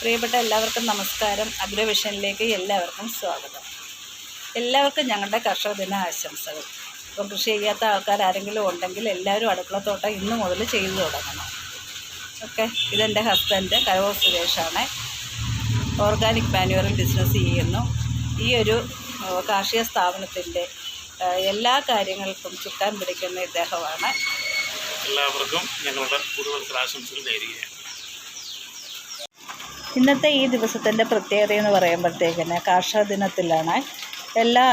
പ്രിയപ്പെട്ട എല്ലാവർക്കും നമസ്കാരം. അഗ്രവിഷനിലേക്ക് എല്ലാവർക്കും സ്വാഗതം. എല്ലാവർക്കും ഞങ്ങളുടെ കർഷക ദിന ആശംസകൾ. ഇപ്പം കൃഷി ചെയ്യാത്ത ആൾക്കാർ ആരെങ്കിലും ഉണ്ടെങ്കിൽ എല്ലാവരും അടുക്കളത്തോട്ടം ഇന്ന് മുതൽ ചെയ്തു തുടങ്ങണം. ഓക്കെ? ഇതെന്റെ ഹസ്ബൻഡ് കരവൂർ സുരേഷാണ്. ഓർഗാനിക് മാനുവറിൽ ബിസിനസ് ചെയ്യുന്നു. ഈ ഒരു കാർഷിക സ്ഥാപനത്തിന്റെ എല്ലാ കാര്യങ്ങൾക്കും ചുക്കാൻ പിടിക്കുന്ന ഇദ്ദേഹമാണ്. എല്ലാവർക്കും ഞങ്ങളുടെ പുതുവത്സരാശംസകൾ നേരുകയാണ്. ഇന്നത്തെ ഈ ദിവസത്തിന്റെ പ്രത്യേകത എന്ന് പറയുമ്പോഴത്തേക്കിന് കാർഷിക ദിനത്തിലാണ് എല്ലാ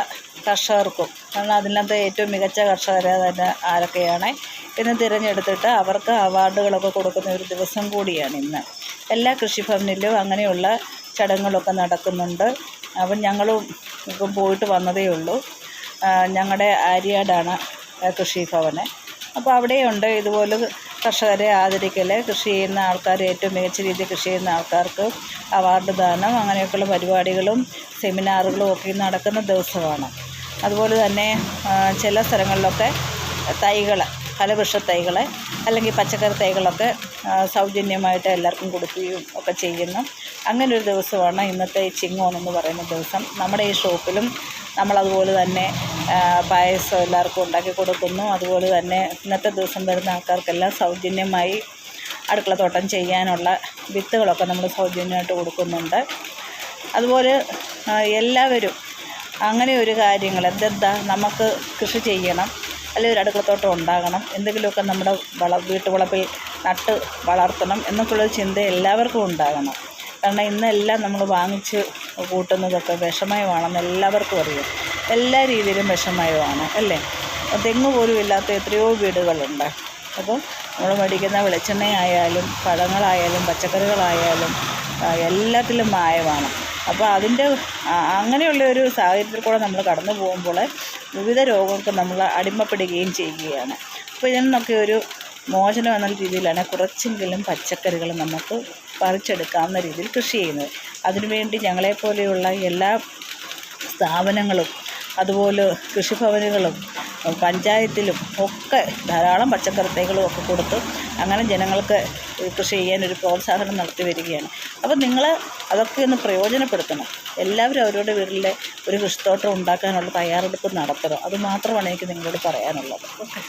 കർഷകർക്കും കാരണം അതിനകത്ത് ഏറ്റവും മികച്ച കർഷകരെ തന്നെ ആരൊക്കെയാണ് എന്ന് തിരഞ്ഞെടുത്തിട്ട് അവർക്ക് അവാർഡുകളൊക്കെ കൊടുക്കുന്ന ഒരു ദിവസം കൂടിയാണ് ഇന്ന്. എല്ലാ കൃഷിഭവനിലും അങ്ങനെയുള്ള ചടങ്ങുകളൊക്കെ നടക്കുന്നുണ്ട്. അപ്പം ഞങ്ങളും പോയിട്ട് വന്നതേ ഉള്ളൂ. ഞങ്ങളുടെ ആര്യാടാണ് കൃഷിഭവന് അപ്പോൾ അവിടെയുണ്ട് ഇതുപോലെ കർഷകരെ ആദരിക്കൽ കൃഷി ചെയ്യുന്ന ആൾക്കാർ ഏറ്റവും മികച്ച രീതിയിൽ കൃഷി ചെയ്യുന്ന ആൾക്കാർക്ക് അവാർഡ് ദാനം അങ്ങനെയൊക്കെയുള്ള പരിപാടികളും സെമിനാറുകളും ഒക്കെ നടക്കുന്ന ദിവസമാണ്. അതുപോലെ തന്നെ ചില സ്ഥലങ്ങളിലൊക്കെ തൈകൾ ഫലവൃക്ഷ തൈകൾ അല്ലെങ്കിൽ പച്ചക്കറി തൈകളൊക്കെ സൗജന്യമായിട്ട് എല്ലാവർക്കും കൊടുക്കുകയും ഒക്കെ ചെയ്യുന്നു. അങ്ങനെ ഒരു ദിവസമാണ് ഇന്നത്തെ ചിങ്ങോൺ എന്ന് പറയുന്ന ദിവസം. നമ്മുടെ ഈ ഷോപ്പിലും നമ്മളതുപോലെ തന്നെ പായസം എല്ലാവർക്കും ഉണ്ടാക്കി കൊടുക്കുന്നു. അതുപോലെ തന്നെ ഇന്നത്തെ ദിവസം വരുന്ന ആൾക്കാർക്കെല്ലാം സൗജന്യമായി അടുക്കളത്തോട്ടം ചെയ്യാനുള്ള വിത്തുകളൊക്കെ നമ്മൾ സൗജന്യമായിട്ട് കൊടുക്കുന്നുണ്ട്. അതുപോലെ എല്ലാവരും അങ്ങനെ ഒരു കാര്യങ്ങൾ എന്തെന്താ നമുക്ക് കൃഷി ചെയ്യണം അല്ലെങ്കിൽ ഒരു അടുക്കളത്തോട്ടം ഉണ്ടാകണം എന്തെങ്കിലുമൊക്കെ നമ്മുടെ വള വീട്ടുവളപ്പിൽ നട്ട് വളർത്തണം എന്നൊക്കെയുള്ളൊരു ചിന്ത എല്ലാവർക്കും ഉണ്ടാകണം. കാരണം ഇന്നെല്ലാം നമ്മൾ വാങ്ങിച്ച് കൂട്ടുന്നതൊക്കെ വിഷമയമാണെന്ന് എല്ലാവർക്കും അറിയാം. എല്ലാ രീതിയിലും വിഷമയമാണ് അല്ലേ? തെങ്ങ് പോലും ഇല്ലാത്ത എത്രയോ വീടുകളുണ്ട്. അപ്പോൾ നമ്മൾ മേടിക്കുന്ന വെളിച്ചെണ്ണയായാലും പഴങ്ങളായാലും പച്ചക്കറികളായാലും എല്ലാത്തിലും മായമാണ്. അപ്പോൾ അതിന്റെ അങ്ങനെയുള്ള ഒരു സാഹചര്യത്തിൽ കൂടെ നമ്മൾ കടന്നു പോകുമ്പോൾ വിവിധ രോഗങ്ങൾക്ക് നമ്മൾ അടിമപ്പെടുകയും ചെയ്യുകയാണ്. അപ്പോൾ ഇതിനൊക്കെ ഒരു മോചനം എന്ന രീതിയിലാണ് കുറച്ചെങ്കിലും പച്ചക്കറികൾ നമുക്ക് പറിച്ചെടുക്കാവുന്ന രീതിയിൽ കൃഷി ചെയ്യുന്നത്. അതിനുവേണ്ടി ഞങ്ങളെപ്പോലെയുള്ള എല്ലാ സ്ഥാപനങ്ങളും അതുപോലെ കൃഷിഭവനുകളും പഞ്ചായത്തിലും ഒക്കെ ധാരാളം പച്ചക്കറി തൈകളും ഒക്കെ കൊടുത്ത് അങ്ങനെ ജനങ്ങൾക്ക് കൃഷി ചെയ്യാൻ ഒരു പ്രോത്സാഹനം നടത്തി വരികയാണ്. അപ്പോൾ നിങ്ങൾ അതൊക്കെ ഒന്ന് പ്രയോജനപ്പെടുത്തണം. എല്ലാവരും അവരുടെ വീട്ടിലെ ഒരു കൃഷിത്തോട്ടം ഉണ്ടാക്കാനുള്ള തയ്യാറെടുപ്പ് നടത്തണം. അതുമാത്രമാണ് എനിക്ക് നിങ്ങളോട് പറയാനുള്ളത്. ഓക്കെ.